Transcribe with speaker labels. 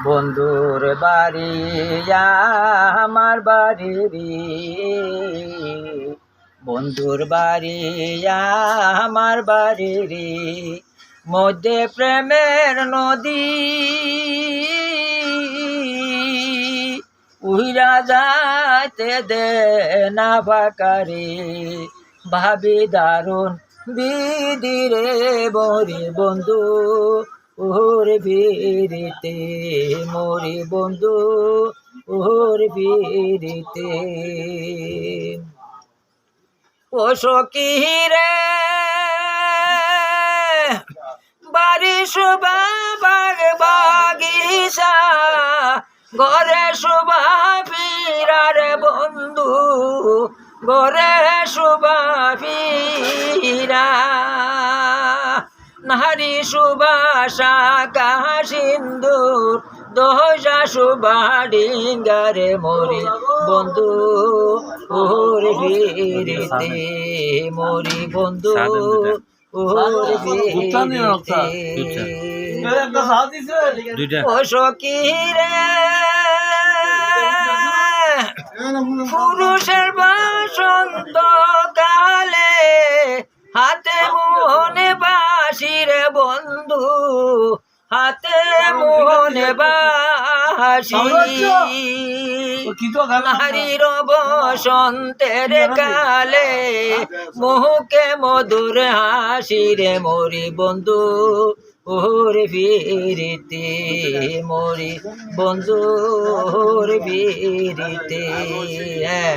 Speaker 1: বন্ধুর বাড়ি, আমার বাড়ি বন্ধুর বাড়ি, আমার বাড়ি মধ্যে প্রেমের নদী। উইরা যাইতে দে না বাকারে ভাবি দারুণ বিদিরে বরে বন্ধু ওর বীরিতে মোরে বন্ধু, ওর বীরিতে। ও সখী রে বাড়ি শোভা বাগ বাগিচা, ঘরে শোভা বন্ধু, ঘরে শোভা নারী সুবাসা কাহা সিন্দুর দহজা সুবা ডিঙ্গারে মরি। বন্ধু ওর বীরিতে মরি বন্ধু ওর বীরিতে। ও সকিরে বাসির বন্ধু হাতে মোহনে বাসি। নারীর বসন্তের কালে মুখে মধুর হাসিরে মরি বন্ধু ওর বীরিতে মরি বন্ধু ওর বীরিতে হ্যাঁ।